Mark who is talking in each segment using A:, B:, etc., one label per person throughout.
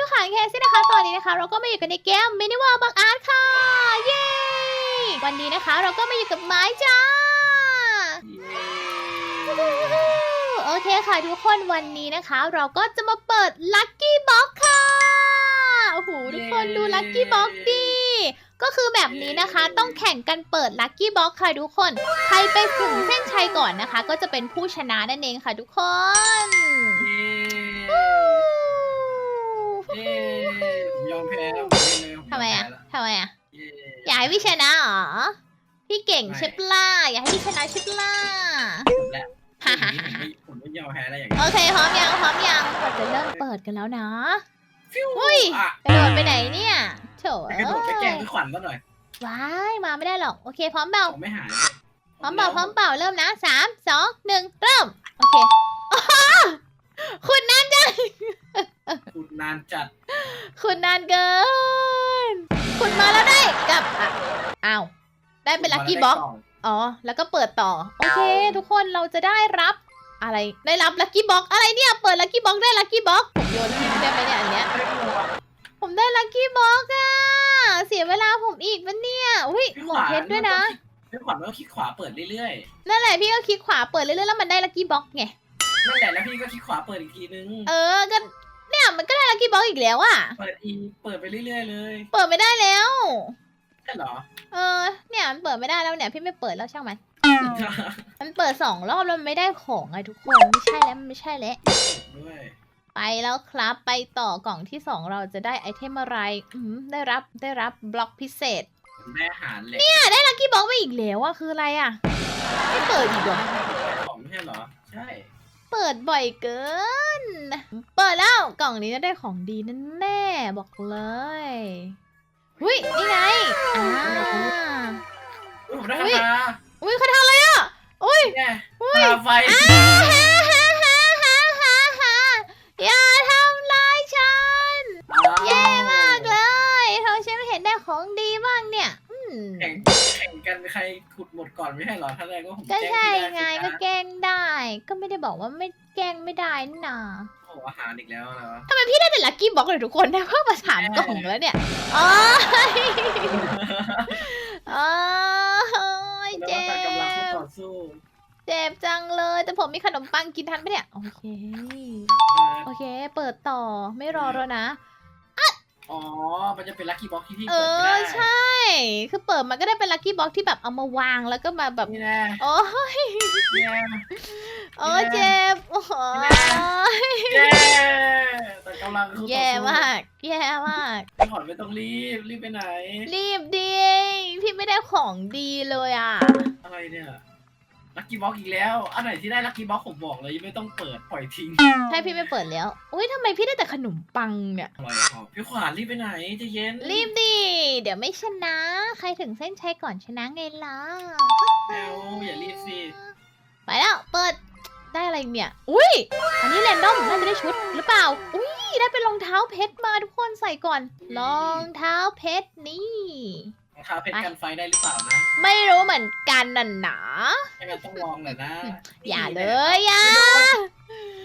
A: พี่ขวัญเคซี่นะคะ ตอนนี้นะคะ เราก็มาอยู่กันในเกมมินิวอลบังอาร์ตค่ะ เย้ วันนี้นะคะเราก็มาอยู่กับไม้จ้า โอเคค่ะทุกคนวันนี้นะคะ เราก็จะมาเปิดลั c กี้บ็อกค่ะ โอ้โหทุกคนดูลั c กี้บ็อกดีก็คือแบบนี้นะคะต้องแข่งกันเปิดลั c กี้บ็อกค่ะทุกคน ใครไปถึงเส้นชัยก่อนนะคะ ก็จะเป็นผู้ชนะนั่นเองค่ะทุกคน
B: ผมยอมแพ้แล้วผมเล่นเลยผ
A: ทำไมอะ
B: ยอแพ้แล้ว
A: ทำไมอะ
B: เย้
A: อยากให้พี่ชนะเหรอ พี่เก่ง
B: ไม่
A: ใช่ปะล่าอยากให้พี่ชนะใช่ปะล่า
B: จบแล้ว
A: ฮ่าฮ่า
B: ผม
A: ฮ่า
B: ไม่ผมไม่ยอมแพ้แล้วอย่างนี้
A: โอเคพร้อมยังพร้อมยังเราจะเริ่มเปิดกันแล้วนะ
B: ฟิว
A: อุ้ย
B: อะ
A: กระโดดไปไหนเนี่ยโถ
B: ไปกระโดดไปแกล้งพี่ขวัญซะหน่อย
A: ว้ายมาไม่ได้หรอก โอเคพร้อมเปล่า
B: ผมไม่หาย
A: พร้อมเปล่าพร้อมเปล่าเริ่มนะสามสองหนึ่งเริ่ม โอเคอ้าวคุณนานจัง
B: ขุดนานจัด
A: คุณนานเกิน คุณมาแล้วได้กับอะอ้าวได้เป็นลัคกี้บ็อกอ๋อ แล้วก็เปิดต่อ โอเค ทุกคนเราจะได้รับอะไรได้รับลัคกี้บ็อกอะไรเนี่ย เปิดลัคกี้บ็อกได้ลัคกี้บ็อกผมโยนทิ้งได้ไหมเนี่ยอันเนี้ย
B: ได้หมวก
A: ผมได้ลัคกี้บ็อกอะเสียเวลาผมอีกปะเนี่ยอุ้ย
B: พี่
A: หม
B: ข
A: วก
B: วัญ
A: เพชรด้วยนะ
B: พี่ขวัญมันก็คลิกขวาเปิดเรื่อย
A: นั่นแหละพี่ก็คลิกขวาเปิดเรื่อยๆแล้วมันได้ลัคกี้บ็อกไง
B: ๆนั่นแหละแล้วพี่ก็คลิกขวาเปิดอีกทีนึง
A: เออก็ เนี่ยมันก็ได้ลัคกี้บ็อกอีกแล้วอะ
B: เปิดอีเปิดไปเรื่อย ๆ เลย
A: เปิดไม่ได้แล้ว
B: ใช่เหรอ
A: เออ เนี่ยมันเปิดไม่ได้แล้วเนี่ยพี่ไม่เปิดแล้วช่างมัน มันเปิดสองรอบแล้วมันไม่ได้ของไงทุกคนไม่ใช่แล้วมันไม่ใช่แล้ว
B: ด้วย
A: ไปแล้วครับไปต่อกล่องที่ 2 เราจะได้ไอเทมอะไรอืมได้รับได้รับบล็อกพิเศษ
B: ผมได้อาหารเหล็ก
A: เนี่ยได้ลัคกี้บ็อกไปอีกแล้วอะคืออะไรอะไม่เปิดอีกเหรอ
B: ของไม่ใช่เหรอ ใช่
A: เปิดบ่อยเกิน เปิดแล้วกล่องนี้จะได้ของดีแน่ๆบอกเลยหุ้ยนี่ไงอ่า
B: อุ๊ยผมได้
A: อุ๊
B: คายถา
A: อุ้ยเขาทำอะไรอะอุ้ย
B: เนี่ย
A: อุ้ย
B: คาไฟ
A: อ่าฮ่าฮ่าฮ่าฮ่าฮ่าฮ่าอย่าทำร้ายฉันแย่มากเลยเราฉันไม่เห็นได้ของดีบ้างเนี่ยอืม
B: แข่งแข่ง กันใครขุดหมดก่อนไม่ใช่เหรอถ้าแรกก็ผม
A: ก็
B: แจ้ง
A: ใช่
B: พี่ด้
A: ไง
B: สิ
A: ก็
B: นะ
A: แกล้งได้ ก็ไม่ได้บอกว่าไม่แกล้งไม่ได้นี่นา
B: โอ้อาหารอีกแล้วนะ
A: ทำไมพี่ได้แต่ลัคกี้บ็อกเลยทุกคนได้เพิ่มมาสามกล่องแล้วเนี่ยอ๋อโอ้ย
B: แล้ว
A: เจ็
B: ก็ตัดกำลังคู่
A: บ
B: ต่อสู้
A: เจ็บจังเลย แต่ผมมีขนมปังกินทันปะเนี่ย โอเคโอเค เปิดต่อไม่รอแล้วนะ
B: อ๋อ มันจะเป็นลัคกี้บ็อกที่พี่
A: เอ
B: เปิดไม่
A: อ
B: ได้
A: ใช่ คือเปิดมันก็ได้เป็นลัคกี้บ็อกที่แบบเอามาวางแล้วก็มาแบบ
B: นี่แน่
A: โอ้ย
B: นี่แน่
A: โอ้ยเจ็บโอ้ย
B: เย้ตัดกำลังคู่ต่อสู้
A: แย่มาก แย่มาก
B: พี่ขอนไม่ต้องรีบ รีบไปไหน
A: รีบดี พี่ไม่ได้ของดีเลยอะ
B: อะไรเนี่ย ลัคกี้บ็อกอีกแล้วอันไหนที่ได้ลัคกี้บ็อกผมบอกเลยไม่ต้องเปิดปล่อยทิ้ง
A: ใช่พี่ไม่เปิดแล้ว อุ้ยทำไมพี่ได้แต่ขนมปังเนี่ย
B: อร่อยพอพี่ขวานรีบไปไหนใจะเย็น
A: รีบดีเดี๋ยวไม่ชนะ ใครถึงเส้นชัยก่อนชนะไงล่ะ
B: แมวอย่ารีบสิ
A: ไปแล้ว เปิด ได้อะไรเนี่ย อุ้ย อันนี้แรนดอมน่าจะได้ชุดหรือเปล่า อุ้ย ได้เป็นรองเท้าเพชรมาทุกคนใส่ก่อน รองเท้าเพชรนี่
B: รองเท้าเพชรกันไฟได้หรือเปล่านะ
A: ไม่รู้เหมือนกันน่ะหนา
B: ไม่งั้นต้องลองหน่อยนะ
A: อย่าเลยอย่า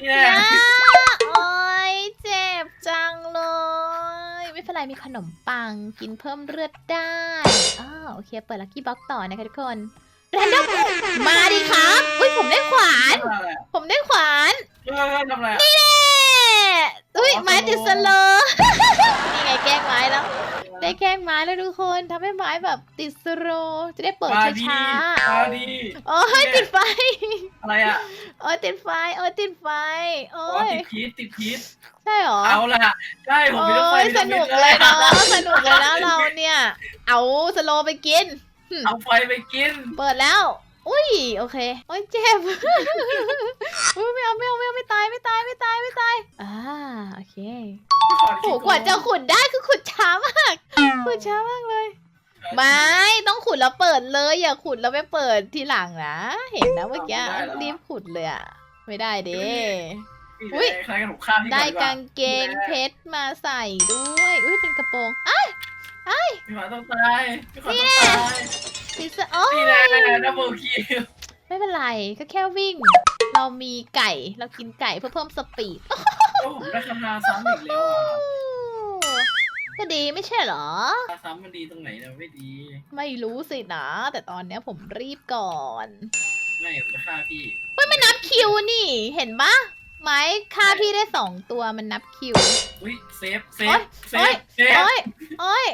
B: นี่
A: อ
B: แน่
A: ย่าโอ้ยเจ็บจังเลย ไม่เป็นไรมีขนมปังกินเพิ่มเลือดได้อ้าวโอเค เปิดลัคกี้บ็อกต่อนะคะทุกคนแรนดอมมาดิครับอุ้ยผมได้ขวาน
B: ทำอะไรอะ
A: ผมได้ขวาน
B: เออทำอะไรอะ
A: เน่อุ้ย
B: อ๋อ
A: ไม้ติด
B: ส
A: ส
B: โล
A: โลว์นี่ไงแกล้งไม้แล้ว ได้แกล้งไม้แล้วทุกคนทำให้ไม้แบบติดสโลว์จะได้เปิด
B: มาดี
A: ช้า
B: มาดี
A: ๆโอ้ยติดไฟ
B: อะไรอะ
A: โอ้ยติดไฟ โอ้ยติดไฟ โอ้
B: อ๋อยติดพีชติดพีช
A: ใช่หรอ
B: เอาล่ะใช่ผม
A: โอ้
B: มีรถไฟ
A: ยสนุกเลยเนาะสนุกเลยนะเราเนี่ย เอาสโลว์ไปกิน
B: เอาไฟไปกิน
A: เปิดแล้ว อุ้ยโอเคโอ้ยเจ็บอุ้ยไม่เอาไม่เอาไม่เอาไม่ตายไม่ตายไม่ตายไม่ตายอ่าโอเคโหกว่าจะขุดได้คือขุดช้ามากขุดช้ามากเลยไม่ต้องขุดแล้วเปิดเลยอย่าขุดแล้วไม่เปิดทีหลังนะเห็นนะเมื่อกี้รีบขุดเลยอะไม่ได้เด้อุ๊
B: อุ้
A: ย
B: ยใครกันผมข้ามที่
A: ได้
B: ก่อน
A: กางเกงเพชรมาใส่ด้วย อุ้ยเป็นกระโปรงอะ
B: พี่ขวัญต้องตายพี่ขวัญต้องตาย
A: ดิสโอ้
B: นี่แน่ดับเบิลคิว
A: ไม่เป็นไรก็แค่วิ่ง เรามีไก่เรากินไก่เพื่อเพิ่มสปีด
B: โอ้ผมได้คำนาซ้ำอีกแล้วอะ
A: ก็ดีไม่ใช่เหรอ
B: ค่าซ้ำมันดีตรงไหนเนี่ยไม่ดี
A: ไม่รู้สินะ แต่ตอนเนี้ยผมรีบก่อน
B: ไม่ผมจะฆ่าพี่
A: นับคิวนี่ เห็นปะไม้ค่าพี่ได้สองตัวมันนับคิว
B: อุ้ยเซฟเซ
A: โอ๊
B: ฟ
A: ย
B: เซฟเซฟ
A: โอ้ยโอ้ย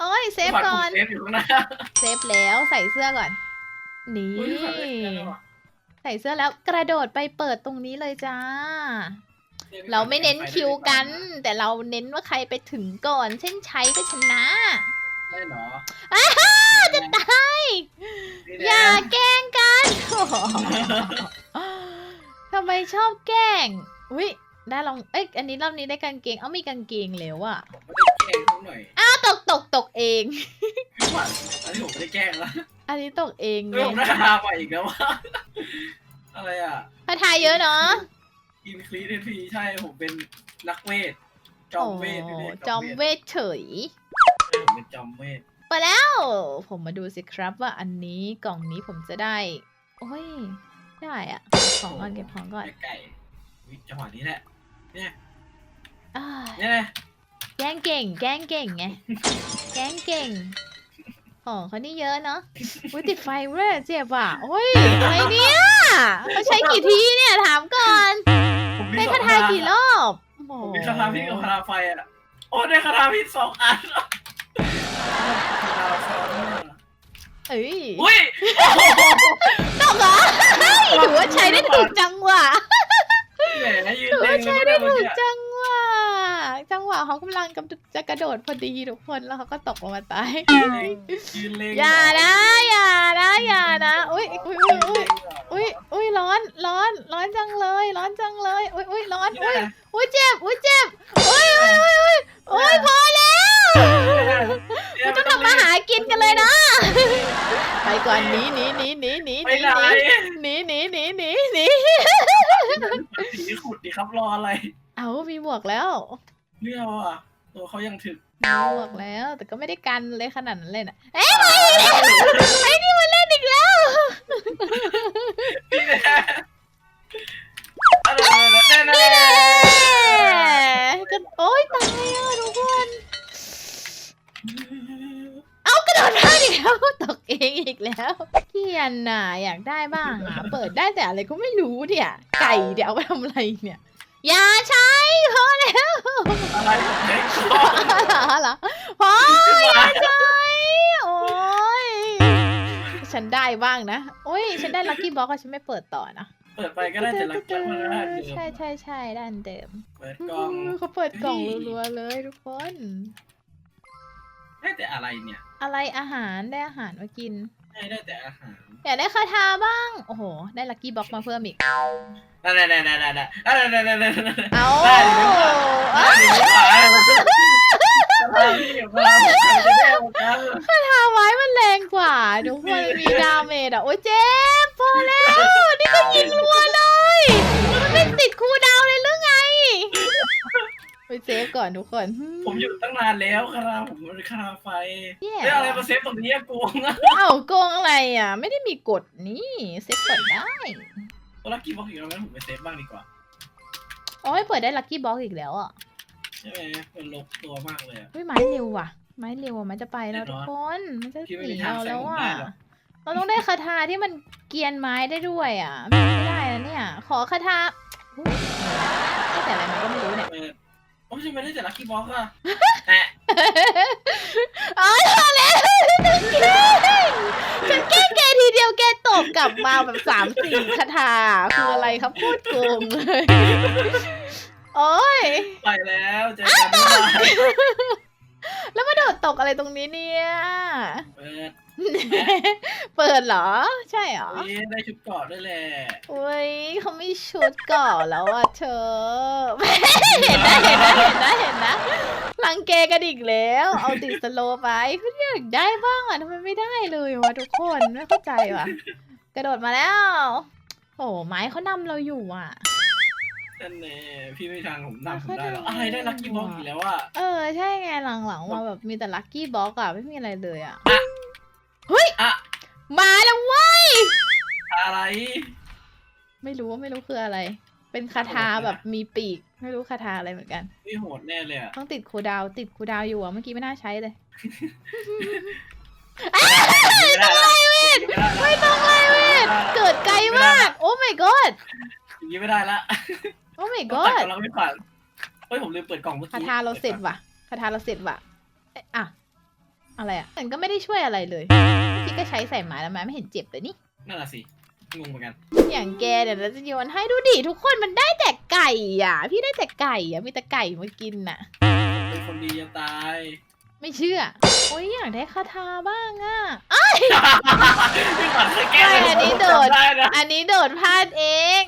A: โอ้ยเซฟ
B: ขวัญ
A: ก่
B: ผม
A: อน
B: เซฟอยู่ข้างหน้า
A: เซฟแล้วใส่เสื้อก่อน นี่
B: อุ้ยขวัญเซฟแล้วอะ
A: ใส่เสื้อแล้วกระโดดไปเปิดตรงนี้เลยจ้า
B: ซฟ
A: เราไม่เน้นคิวกัน
B: ได้
A: แต่เราเน้นว่าใครไปถึงก่อน เส้นชัยก็ชนะ
B: ได้เหรอ
A: อ้าจะตาย
B: นี่
A: อ
B: แหละ
A: ย่าแกล้งกันทำไมชอบแกล้ง อุ้ยได้ลอง เอ้ย อันนี้รอบนี้ได้กางเกง เอ้ามีกางเกงแล้วอะ
B: ผมไม่ได้แก ล้งเขาหน่อย
A: อ้าวตกตกตกเอง
B: พี่ขวัญอันนี้ผมไม่ได้แกล้งแล้ว
A: อันนี้ตกเอง
B: เฮ้ยผมได้คาถาใหม่อีกแล้ววะอะไรอะ
A: พาทายเยอะเนาะ
B: อินคลีเดนพีใช่ผมเป็นนักเวท จอมเวท
A: โอ้
B: นี่ย
A: จอมเวทเฉย
B: ใช่ผมเป็นจอมเวท
A: ไปแล้ว ผมมาดูสิครับว่าอันนี้กล่องนี้ผมจะได้ โอ้ย ได้อะของก่อนเก็บของก่อน
B: ไก่ไก่อุ๊ยจังหวะนี้แหละ
A: อ่า
B: เนี่ยนะ
A: แกล้งเก่ง แกล้งเก่งไง แกล้งเก่งของเขานี่เยอะเนาะอุ้ยติดไฟเว้ยเจ็บอะ โอ้ยอะไรเนี่ยเขาใช้กี่ทีเนี่ยถามก่อน
B: ผมมี
A: ใช้
B: สอ
A: คางถากี่รอบโอ้
B: ผมมีคาถาพิษกับคาถาไฟอะโอ้ได้คาถาพิษสองอันคาถาสอง
A: เอ้ย
B: อุ้ย
A: ต เขากำลังกำลังจะกระโดดพอดีทุกคนแล้วเขาก็ตกลงมาตาย
B: ยืนเล่ง
A: อย่านะอย่านะอย่านะอุ้ยอุ้ยอุ้ยอุ้ยอุ้ยอุ้ยร้อนร้อนร้อนจังเลย ร้อนจังเลยอุ้ยอุ้ยร้อนอุ้ยอุ้ยเจ็บอุ้ยเจ็บอุ้ยอุ้ยอุ้ยอุ้ยอุ้ยพอแล้วเราต้องทำมาหากินกันเลยนะ ไปก่อนหนีหนีหนีหนีหนีห
B: ไป
A: นี
B: ไหน
A: หนีหนีหนีหนีหนี
B: ผีขุดดิครับรออะไร
A: เอามีหมวกแล้ว
B: เรื่องอะตัวเขายังถึก
A: มีหมวกแล้ว แต่ก็ไม่ได้กันเลยขนาดนั้นเลยนะเอ๊ะไอ้นี่มันเล่นอีกแล้ว
B: นี่แหละอะไรแน่แน่
A: นี่แน่ก็โอ๊ยตายอะทุกคน เอากระโดดพลาดอีกแล้วตกเองอีกแล้วเกียนน่ะอยากได้บ้างอะ เปิดได้แต่อะไรก็ไม่รู้เนี่ย ไก่เดี๋ยวเอาไปทำอะไรเนี่ย อย่าใช้พอแล้ว
B: อะไรเด็กก่อน
A: เหรอพออย่าใช้โอ๊ยฉันได้บ้างนะโอ้ยฉันได้ลัคกี้บ็อกฉันไม่เปิดต่อนะ
B: เปิดไปก็ได้แต่ละครั้งมันก็ได้เดิม
A: ใช่ใช่ใช่ด้านเดิม
B: เปิดกล่อง
A: เขาเปิดกล่องรัวๆเลยทุกคน
B: ได้แต่อะไรเนี่ย
A: อะไรอาหารได้อาหารมากิน
B: ได้ได้แต่อาหาร
A: อยากได้คาถาบ้าง โอ้โห ได้ลัคกี้บ็อกมาเพิ่มอีก
B: ได้ได้ได้ได้ได้ได้ได้ได้ได้ได้ได้
A: เอา
B: ได้หรือไม่ได้
A: เอ้ย
B: ได้พี่กับเราจะแย่หมดกัน
A: คาถาไม้มันแรงกว่าทุกคนมีดาเมจอะโอ้ยเจ็บพอแล้วนี่ก็ยิงรัวเลยมันไม่ติดคูลดาวน์เลยหรือไงไปเซฟก่อนทุกคน
B: ผมอยู่ตั้งนานแล้วคาราผมมันคาราไฟ
A: แย่
B: เอ้ยอะไรมาเซฟตรงนี้อะกูงอะ
A: เอ้าโกงอะไรอะ ไม่ได้มีกฎนี่เซฟก่อนได้
B: ตัวลักกี้บ็อกอีกแล้วงั้นผมไปเซฟบ้างดีกว่า
A: โอ้ยเปิดได้ลัคกี้บ็อกอีกแล้วอะ
B: ใช่ไหมมันลบตัวมากเลยอะ
A: เฮ้ยไม้เร็วว่ะ ไม้เร็วอะมันจะไปแล้ว
B: แน่น
A: ทุ
B: อกน
A: คนมันจะ
B: พี่ไม่
A: ห
B: มี
A: นี
B: ทาง
A: เรา
B: ใส่
A: แล้ว
B: ผม
A: อะ
B: ได้หรอก
A: เราต้องได้คาถาที่มันเกรียนไม้ได้ด้วยอะไม่ได้นะเนี่ย ขอคาถาอุ๊ยได้แต่อะไรมาก็ไม่รู้เนี่ย
B: เออ โอ้ยทำไมได้แต่ลักกี้บ็อกอะแอะ
A: อ๋อพอแล้วฉันแกล้งแกล้งแกทีเดียวแกตบกลับมาแบบสามสี่คาถาคืออะไรครับพูดโกงเลย โอ้ย
B: ไปแล้วเจอกันบ๊ายบาย
A: แล้วมาโดดตกอะไรตรงนี้เนี่ย
B: เปิด
A: เปิดเหรอ ใช่เหรอ
B: นี่ได้ชุดเกาะด้วยแหละ
A: อุ้ยเขาไม่ชุดก่อนแล้วอะเธอ เห็นนะเห็นนะเห็นนะเห็นนะรังแกกันอีกแล้ว เอาติดสโลว์ไปก็อยากได้บ้างอะทำไมไม่ได้เลยวะทุกคนไม่เข้าใจว่ะ กระโดดมาแล้ว โอ้ไม้เขานำเราอยู่อะ
B: นั่นแน่พี่ไม่มีทางผมนำผมได้หรอก
A: เขา
B: อะไร
A: ได้
B: ได้ลักกี้บ็อกอีกแล้วอะ
A: เออ ใช่ไงหลังๆมาแบบมีแต่ลัคกี้บ็อกอะไม่มีอะไรเลยอะ
B: อะ
A: มาแล้วเว้ย
B: อะไร
A: ไม่รู้ว่าไม่รู้คืออะไร เป็นคาถาแบบมีปีก ไม่รู้คาถาอะไรเหมือนกัน
B: นี่โหดแน่เลยอะ
A: ต้องติดคูลดาวน์ติดคูลดาวน์อยู่อะเมื่อกี้ไม่น่าใช้เลย
B: ไม่ต้องไล่เวท
A: ไม่ต้องไล่เวทเกิดไกลมาก โอ้ my god
B: อย่างนี้ไม่ได้ละ
A: โอ้ my
B: ต้องตัด
A: god
B: กำลังไม่ผ่านเฮ้ยผมลืมเปิดกล่องเมื่อกี้
A: คาถาเราเสร็จว่ะคาถาเราเสร็จว่ะเอ๊ะอะ อะไรอะ มันก็ไม่ได้ช่วยอะไรเลยเมื่อกี้ก็ใช้ใส่หมาแล้วหมาไม่เห็นเจ็บเลยนี่
B: นั่นแหละสิงงเหมือนกัน
A: อย่างแกเดี๋ยวเราจะโยนให้ดูดิทุกคนมันได้แต่ไก่อะ พี่ได้แต่ไก่อะมีแต่ไก่มากินน่ะ
B: เป็นคนดีจะตาย
A: ไม่เชื่อ โอ้ยอยากได้คาถาบ้างอะ
B: พี่ขวัญเคยแก้เลย
A: อันนี้โดด
B: จำได้นะ
A: อันนี้โดดพลาดเอง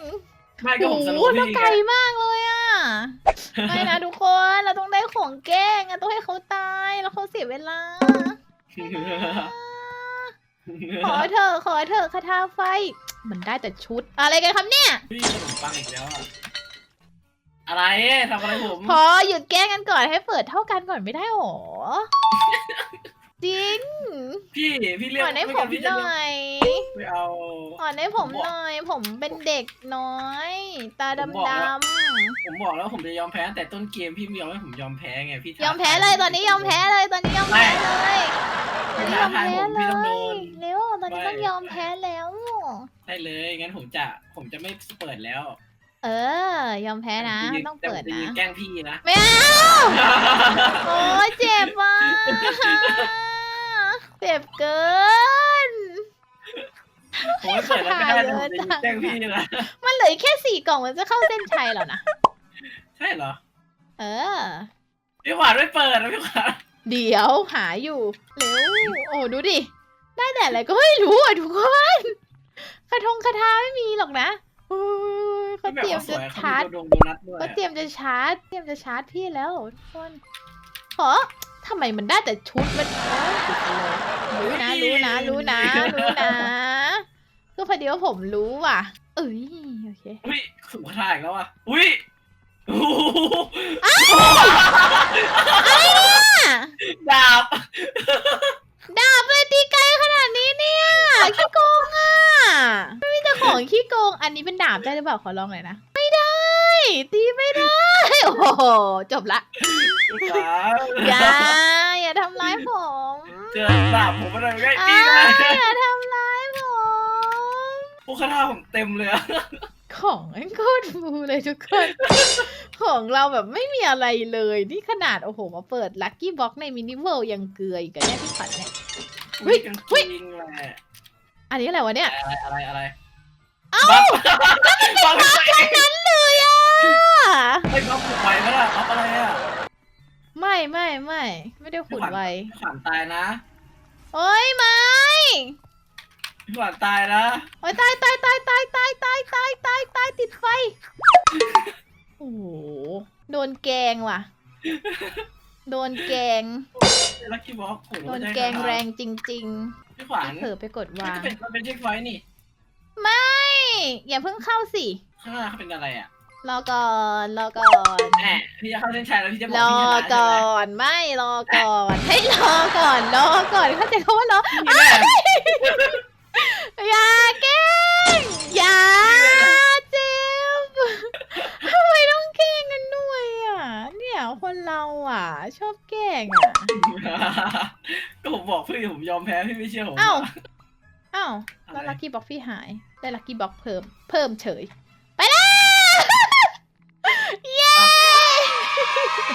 B: ไม่ก็
A: โอ้
B: ผมส
A: โห
B: รุป
A: แล้ว
B: พี่
A: ไกลมากเลยอะ ไม่นะทุกคน เราต้องได้ของแกล้งอะต้องให้เขาตาย แล้วเขาเสียเวลา ขอเถอะขอเถอะคาถาไฟ มันได้แต่ชุด อะไรกันครับเนี่ย
B: พี่ขนมปังอีกแล้วอะอะไรทำอะไรผม
A: พอหยุดแกล้งกันก่อนให้เปิดเท่ากันก่อนไม่ได้หรอ จริง
B: พี่พี่เรียก
A: อ่อนให้
B: ไม่
A: ผ
B: งั้
A: ม
B: นพี่
A: ห
B: จะ
A: น่
B: เรียก
A: อย
B: ไม่เอา
A: อ่อนให้ผมหน่อย ผมเป็นเด็กน้อย ตา
B: ผม
A: ดำ
B: บอก
A: ด
B: แล้วำผมบอกแล้วผมจะยอมแพ้ตั้งแต่ต้นเกมพี่ไม่ยอมให้ผมยอมแพ้ไงพี่ท้าย
A: อมแพ้เลยตอนนี้ยอมแพ้เลยตอนนี้ยอมแพ้เลยตอน
B: พี่
A: นี้ย
B: ท้า
A: อม
B: ทาย
A: แพ้
B: ผม
A: เล
B: พี่ต้องโด
A: ย
B: น
A: เร็วตอนนี้
B: ไม่
A: ต้องยอมแพ้แล้ว
B: ใช่เลยงั้นผมจะผมจะไม่เปิดแล้ว
A: เออ ยอมแพ้นะ
B: แต่ผมจ
A: ต้อง
B: แต่ผ
A: เปิ
B: ม
A: ด
B: จะ
A: นะ
B: ยืแกล้งพี่นะ
A: ไม่เอาโอ้ยเจ็บอะ เจ็บเกิน
B: ผมไม่เปิดแล้วไม่ได้นะผมจะยืแกล้งพี่นะ
A: มันเหลืออีกแค่สี่กล่องมันจะเข้าเส้นชัยแล้วนะ
B: ใช่เหรอ
A: เออ
B: พี่ขวัญไม่เปิดนะพี่ขวัญ
A: เดี๋ยวหาอยู่เร็วโอ้ดูดิ ได้แต่อะไรก็ไม่รู้อะทุกคนคาทงคาถาไม่มีหรอกนะโอ้ยเขา
B: พี่แบบ
A: เตรียม
B: ว่าส
A: จะ
B: วยเขา
A: ชาร์จ
B: มีโดงโดนัทด้วย
A: เขาเตรียมจะชาร์จเตรียมจะชาร์จพี่แล้วทุกคนขอ ทำไมมันได้แต่ชุดมันโอ๊ยรู้นะรู้นะรู้นะรู้นะก็พอดีว่าผมรู้ว่ะ เอ้ยโอเค
B: อุ้ยสุขทายอีกแล้วอะอุ้ยโอ้โหดาบ
A: ดาบเลยตีไกลขนาดนี้เนี่ยขี้โกงอะไม่มีแต่ของขี้โกง อันนี้เป็นดาบได้หรือเปล่าขอลองหน่อยนะ ไม่ได้ ตีไม่ได้ โอ้โหจบละ
B: พี่ขวัญ
A: อย่าอย่าทำร้ายผม
B: เจอดาบผมอะไรไม่ได้
A: อ่า
B: พี่เลย
A: อย่าทำร้ายผม
B: พวกคาถาผมเต็มเลยอะ
A: ของไอ้โคตรฟูเลยทุกคน ของเราแบบไม่มีอะไรเลยนี่ขนาดโอ้โหมาเปิดลัคกี้บ็อกในมินิเวิลยังเกลืออีกอะเนี่ยพี่ขวัญเนี่ย เฮ้ย
B: กาง
A: เฮ้ย
B: เกงแหละ
A: อันนี้อะไรวะเนี่ย
B: อะไรอะไรอะไร
A: เอ้า
B: บัฟบัฟบัฟ
A: นั้นเลยอะ
B: ไอ้บัฟผูกไว้ไหมล่ะบัฟอะไรอะ
A: ไม่ไม่ไม่ไม่ได้ขุดไว
B: พี่ขวัญตายนะ
A: โอ้ยไม่
B: พี่ขวัญตายนะ
A: โอ้ยตายตายตายตายตายตายตายตายตายติดไฟโอ้โหโดนแกงว่ะ โดนแกง
B: ลักกี้บ็อกผม
A: โดนแกงแรงจริง
B: พี่ขวัญ
A: ๆเผลอไปกด
B: มัน
A: วาง
B: จะเป็นมันเป็นเช็คไฟนี่
A: ไม่ อย่าเพิ่งเข้าสิ
B: ข้างหน้าเขาเป็นอะไรอะ
A: รอก่อนรอก่อน
B: แหมพี่จะเข้าเส้นชัยแล้วพี่จะบอก
A: รอ
B: พี่ชนะใช่
A: ก่อ
B: ไหม
A: นไม่รอก่อนให้รอก่อนรอก่อนเข้าใจเขาว่ารอ
B: นี่แหละ
A: อย่าแกล้งอย่าเจ็บทำไมต้องแกล้งกันด้วยอะเนี่ยคนเราอะ ชอบแกล้งอะ
B: ก็ผมบอกพี่ผมยอมแพ้พี่ไม่เชื่อผม
A: เอ้า
B: อะ
A: เอ้า
B: อะไร
A: แล้วลัคกี้บ็อกพี่หายได้ลัคกี้บ็อกเพิ่มเพิ่มเฉยไปแล้ว เย้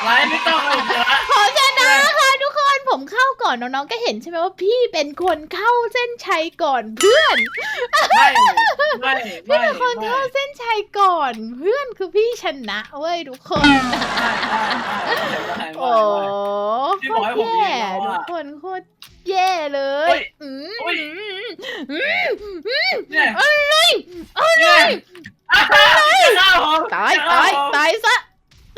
B: อะไรไม่ต้องเลยผมชนะ
A: ขอชนะค่ะทุกคนผมเข้าก่อนน้องๆก็เห็นใช่ไหมว่าพี่เป็นคนเข้าเส้นชัยก่อนเพื่อน
B: ไม่ไม่
A: พี่
B: ไม่
A: เป็นคน
B: ไม่
A: เข้าเส้นชัยก่อน เพื่อนคือพี่ชนะเว้ยทุกคนโอ้
B: พี่
A: โค
B: บอก
A: ต
B: ให้
A: ร
B: ผมยิง
A: แย่
B: แล้ว
A: ทุก
B: อะ
A: คนโคตรแย่เล
B: เฮ้
A: ย
B: ย
A: อืม
B: เฮ้ย
A: อืมอืม
B: เนี่ย
A: อะไรอะไร
B: จะฆ่าผม
A: ตาย
B: จะฆ่
A: ตาย
B: ผม
A: ตายซะ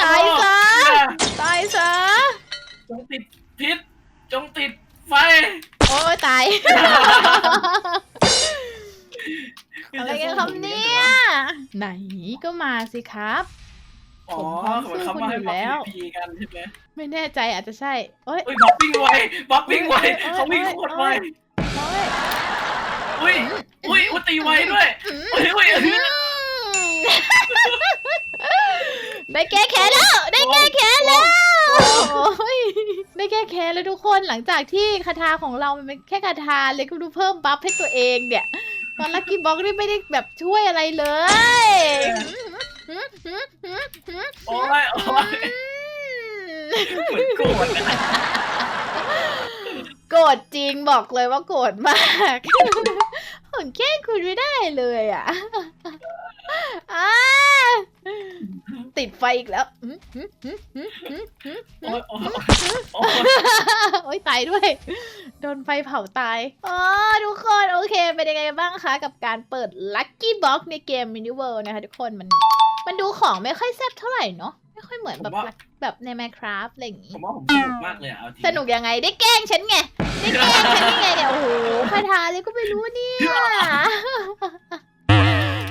A: ตายซะ
B: เนี่ย
A: ตายซะ
B: จงติดพิษ จงติดไฟ
A: โอ้ยตายอะไรกันครับเนี่ย ไหนก็มาสิครับ
B: อ๋อ
A: ผมพร้อมสู้
B: เขามาให้
A: คุณอยู่
B: มา
A: แล้ว
B: พีกันใช่ไหม
A: ไม่แน่ใจอาจจะใช่เอ้ย
B: อุ้ยบ๊อบวิ่งไวบ๊อบวิ่งไว
A: เอ้ย
B: เขาวิ่ง
A: เอ้ย
B: โคตรไว
A: โอ้ย
B: อุ้ยอุ้ยอุ้ยตีไวด้วย
A: อืม
B: อุ้ยอุ้ย
A: อืม ได้แก้แค้นแล้ว ได้แก้แค้นแล้วโอ้ยได้แก้แค้นแล้วทุกคนหลังจากที่คาถาของเรามันเป็นแค่คาถาเลยก็ดูเพิ่มบัฟให้ตัวเองเนี่ย ตอนลักกี้บ็อกนี่ไม่ได้แบบช่วยอะไรเลย
B: โอ้ยโอ้ยเหมือนโกรธอะ
A: โกรธจริงบอกเลยว่าโกรธมาก ผมแค่คุณไม่ได้เลยอะอ่าติดไฟอีกแล้วอื้อหือหือหือหือหือ
B: โอ้ยโอ้ยโอ้ย
A: โอ้ยตายด้วย โดนไฟเผาตายอ๋อทุกคนโอเค เป็นยังไงบ้างคะกับการเปิด Lucky Box ในเกม Mini World นะคะทุกคนมันมันดูของไม่ค่อยแซ่บเท่าไหร่เนาะไม่ค่อยเหมือนแบบแบบใน Minecraft อะไรอย่างงี้
B: ผมว่าผมสนุกมากเลยอะเอาจริง
A: สนุกยังไงได้แกล้งฉันไง ได้แกล้งฉันยังไงเนี่ยโอ้โหคาถาเลยก็ไม่รู้เนี่ย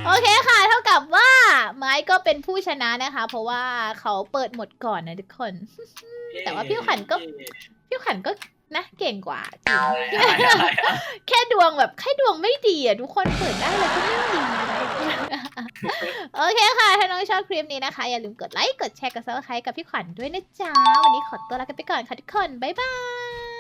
A: โอเคค่ะ เท่ากับว่าไม้ก็เป็นผู้ชนะนะคะ เพราะว่าเขาเปิดหมดก่อนนะทุกคน แต่ว่าพี่ขวัญก็ พี่ขันก็นะเก่งกว่าจริงแค่ดวงแบบแค่ดวงไม่ดีอะทุกคนเปิดได้เลยก็ไม่ดีนโอเคค่ะ ถ้าน้องชอบคลิปนี้นะคะ อย่าลืมกดไลค์ กดแชร์ กดซับสไครต์กับพี่ขวัญด้วยนะจ๊ะ วันนี้ขอตัวลากันไปก่อนค่ะทุกคน บ๊ายบาย